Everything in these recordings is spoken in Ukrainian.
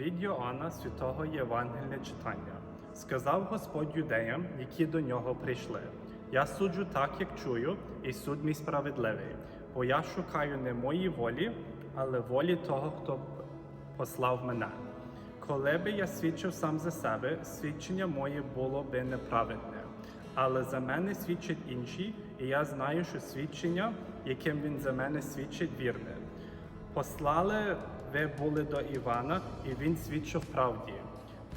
Від Йоанна святого Євангелія читання. Сказав Господь юдеям, які до нього прийшли. Я суджу так, як чую, і суд мій справедливий, бо я шукаю не мої волі, але волі того, хто послав мене. Коли би я свідчив сам за себе, свідчення моє було би неправедне. Але за мене свідчить інший, і я знаю, що свідчення, яким він за мене свідчить, вірне. Послали ви були до Івана, і він свідчив правді.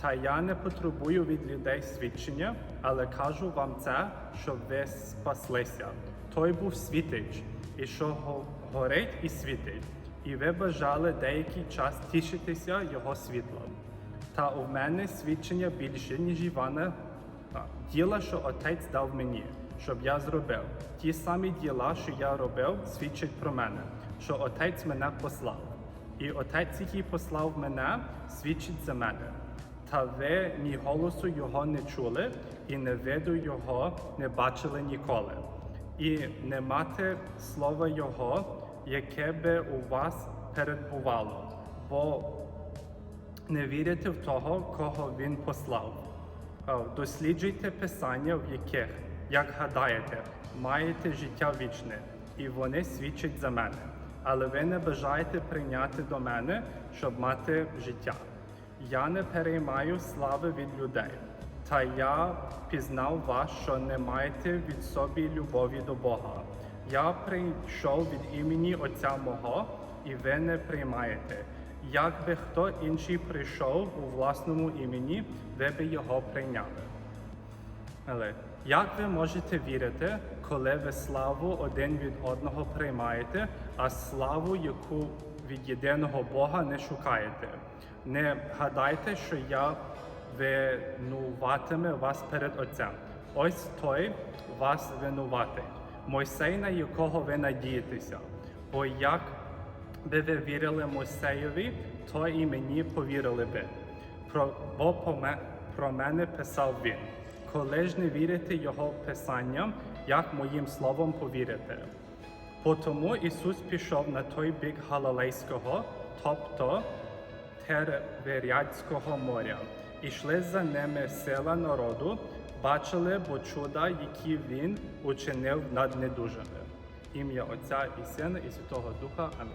Та я не потребую від людей свідчення, але кажу вам це, щоб ви спаслися. Той був світич, і що горить і світить, і ви бажали деякий час тішитися його світлом. Та у мене свідчення більше, ніж Івана, діла, що отець дав мені, щоб я зробив. Ті самі діла, що я робив, свідчать про мене, що отець мене послав. І отець, який послав мене, свідчить за мене. Та ви ні голосу його не чули, і не виду його не бачили ніколи. І не мати слова Його, яке би у вас передбувало, бо не вірите в того, кого він послав. Е, Досліджуйте писання, в яких, як гадаєте, маєте життя вічне, і вони свідчать за мене. Але ви не бажаєте прийняти до мене, щоб мати життя. Я не переймаю слави від людей. Та я пізнав вас, що не маєте від собі любові до Бога. Я прийшов від імені Отця мого, і ви не приймаєте. Якби хто інший прийшов у власному імені, ви би його прийняли. Але як ви можете вірити, коли ви славу один від одного приймаєте, а славу, яку від єдиного Бога не шукаєте? Не гадайте, що я винуватиме вас перед Отцем. Ось той вас винуватить, Мойсей, на якого ви надієтеся. Бо як би ви вірили Мойсеєві, то і мені повірили би. Про, бо по про мене писав він. Коли ж не вірите його писанням, як моїм словом повірите. По тому Ісус пішов на той бік Галилейського, тобто Терверядського моря. І йшли за ними села народу, бачили бо чуда, які він учинив над недужими. Ім'я Отця і Сина і Святого Духа. Амінь.